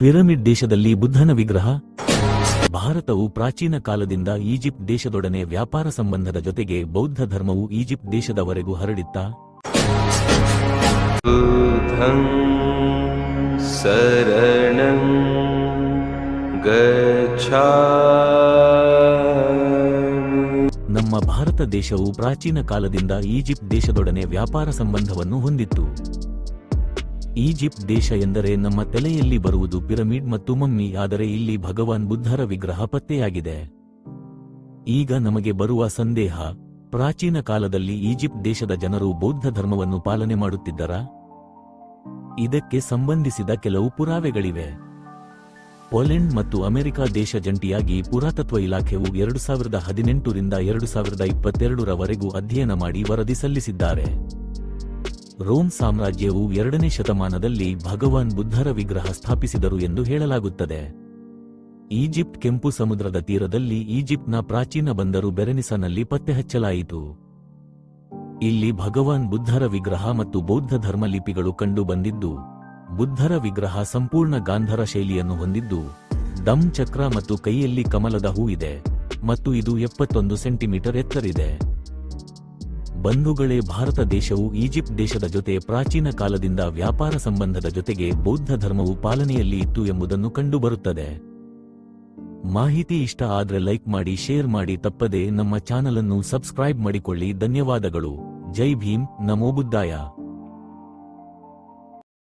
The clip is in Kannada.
ಪಿರಮಿಡ್ ದೇಶದಲ್ಲಿ ಬುದ್ಧನ ವಿಗ್ರಹ. ಭಾರತವು ಪ್ರಾಚೀನ ಕಾಲದಿಂದ ಈಜಿಪ್ಟ್ ದೇಶದೊಡನೆ ವ್ಯಾಪಾರ ಸಂಬಂಧದ ಜೊತೆಗೆ ಬೌದ್ಧ ಧರ್ಮವು ಈಜಿಪ್ಟ್ ದೇಶದವರೆಗೂ ಹರಡಿತ್ತ. ಶರಣಂ ನಮ್ಮ ಭಾರತ ದೇಶವು ಪ್ರಾಚೀನ ಕಾಲದಿಂದ ಈಜಿಪ್ಟ್ ದೇಶದೊಡನೆ ವ್ಯಾಪಾರ ಸಂಬಂಧವನ್ನು ಹೊಂದಿತ್ತು. ಈಜಿಪ್ಟ್ ದೇಶ ಎಂದರೆ ನಮ್ಮ ತಲೆಯಲ್ಲಿ ಬರುವುದು ಪಿರಮಿಡ್ ಮತ್ತು ಮಮ್ಮಿ, ಆದರೆ ಇಲ್ಲಿ ಭಗವಾನ್ ಬುದ್ಧರ ವಿಗ್ರಹ ಪತ್ತೆಯಾಗಿದೆ. ಈಗ ನಮಗೆ ಬರುವ ಸಂದೇಹ, ಪ್ರಾಚೀನ ಕಾಲದಲ್ಲಿ ಈಜಿಪ್ಟ್ ದೇಶದ ಜನರು ಬೌದ್ಧ ಧರ್ಮವನ್ನು ಪಾಲನೆ ಮಾಡುತ್ತಿದ್ದರಾ? ಇದಕ್ಕೆ ಸಂಬಂಧಿಸಿದ ಕೆಲವು ಪುರಾವೆಗಳಿವೆ. ಪೋಲೆಂಡ್ ಮತ್ತು ಅಮೆರಿಕ ದೇಶ ಜಂಟಿಯಾಗಿ ಪುರಾತತ್ವ ಇಲಾಖೆಯು ಎರಡು ಸಾವಿರದ ಹದಿನೆಂಟರಿಂದ ಎರಡು ಸಾವಿರದ ಇಪ್ಪತ್ತೆರಡರವರೆಗೂ ಅಧ್ಯಯನ ಮಾಡಿ ವರದಿ ಸಲ್ಲಿಸಿದ್ದಾರೆ. ರೋಮ್ ಸಾಮ್ರಾಜ್ಯವು ಎರಡನೇ ಶತಮಾನದಲ್ಲಿ ಭಗವಾನ್ ಬುದ್ಧರ ವಿಗ್ರಹ ಸ್ಥಾಪಿಸಿದರು ಎಂದು ಹೇಳಲಾಗುತ್ತದೆ. ಈಜಿಪ್ಟ್ ಕೆಂಪು ಸಮುದ್ರದ ತೀರದಲ್ಲಿ ಈಜಿಪ್ಟ್ನ ಪ್ರಾಚೀನ ಬಂದರು ಬೆರೆನಿಸನಲ್ಲಿ ಪತ್ತೆಹಚ್ಚಲಾಯಿತು ಇಲ್ಲಿ ಭಗವಾನ್ ಬುದ್ಧರ ವಿಗ್ರಹ ಮತ್ತು ಬೌದ್ಧ ಧರ್ಮಲಿಪಿಗಳು ಕಂಡು ಬಂದಿದ್ದು, ಬುದ್ಧರ ವಿಗ್ರಹ ಸಂಪೂರ್ಣ ಗಾಂಧರ ಶೈಲಿಯನ್ನು ಹೊಂದಿದ್ದು ದಮ್ ಚಕ್ರ ಮತ್ತು ಕೈಯಲ್ಲಿ ಕಮಲದ ಹೂ ಇದೆ ಮತ್ತು ಇದು ಎಪ್ಪತ್ತೊಂದು ಸೆಂಟಿಮೀಟರ್ ಎತ್ತರಿದೆ ಬಂಧುಗಳೇ ಭಾರತ ದೇಶವು ಈಜಿಪ್ಟ್ ದೇಶದ ಜೊತೆ ಪ್ರಾಚೀನ ಕಾಲದಿಂದ ವ್ಯಾಪಾರ ಸಂಬಂಧದ ಜೊತೆಗೆ ಬೌದ್ಧ ಧರ್ಮವು ಪಾಲನೆಯಲ್ಲಿ ಇತ್ತು ಎಂಬುದನ್ನು ಕಂಡುಬರುತ್ತದೆ. ಮಾಹಿತಿ ಇಷ್ಟ ಆದ್ರೆ ಲೈಕ್ ಮಾಡಿ, ಶೇರ್ ಮಾಡಿ, ತಪ್ಪದೆ ನಮ್ಮ ಚಾನಲ್ ಅನ್ನು ಸಬ್ಸ್ಕ್ರೈಬ್ ಮಾಡಿಕೊಳ್ಳಿ. ಧನ್ಯವಾದಗಳು. ಜೈ ಭೀಮ್. ನಮೋ ಬುದ್ಧಾಯ.